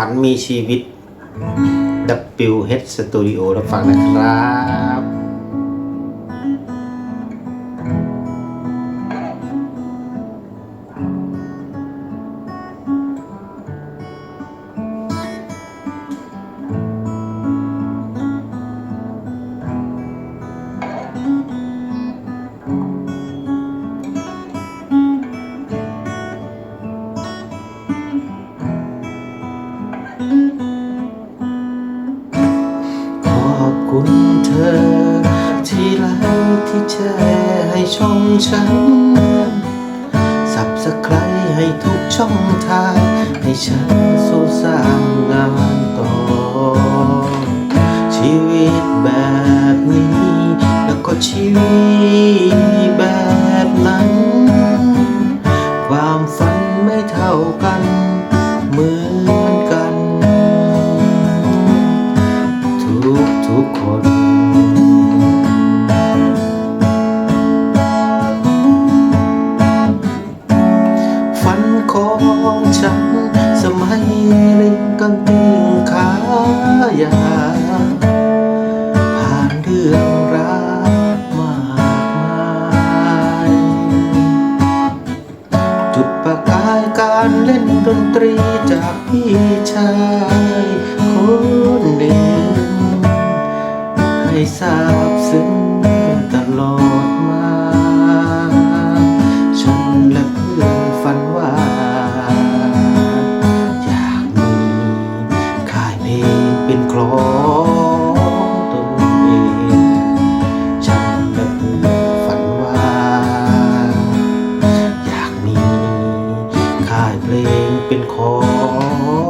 ฝันมีชีวิต WH Studio รับฟังนะครับ ช่องฉัน สับสไครให้ทุกช่องทางให้ฉันสู้สร้างงาน เล่นกางเกงขายาวผ่านเรื่องราวมากมาย จุดประกายการเล่นดนตรีจากพี่ชายคนหนึ่งให้ทราบซึ้งตลอด เป็นของ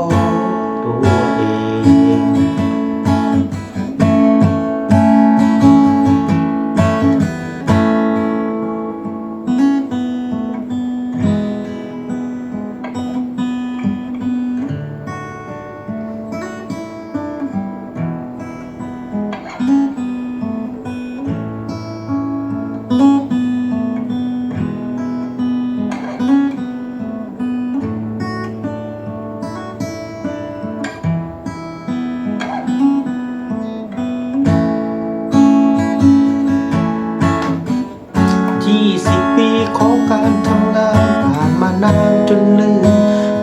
ปีของการทำงานผ่านมานานจนลืม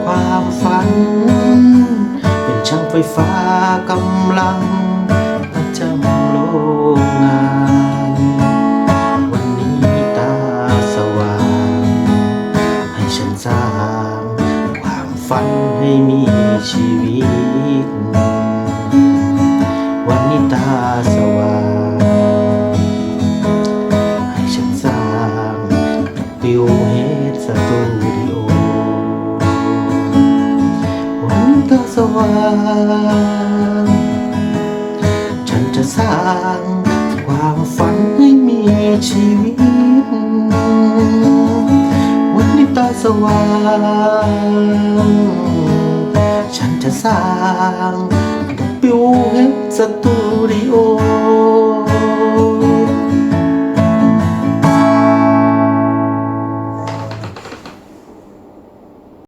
ความฝัน เป็นช่างไฟฟ้ากำลังประจำโรงงาน วันนี้ตาสว่าง ให้ฉันสร้างความฝันให้มีชีวิต วันนี้ตา ตาสว่าง ฉันจะสร้างความฝันให้มีชีวิต วันนี้ตาสว่าง ฉันจะสร้างวิวเฮดสตูริโอ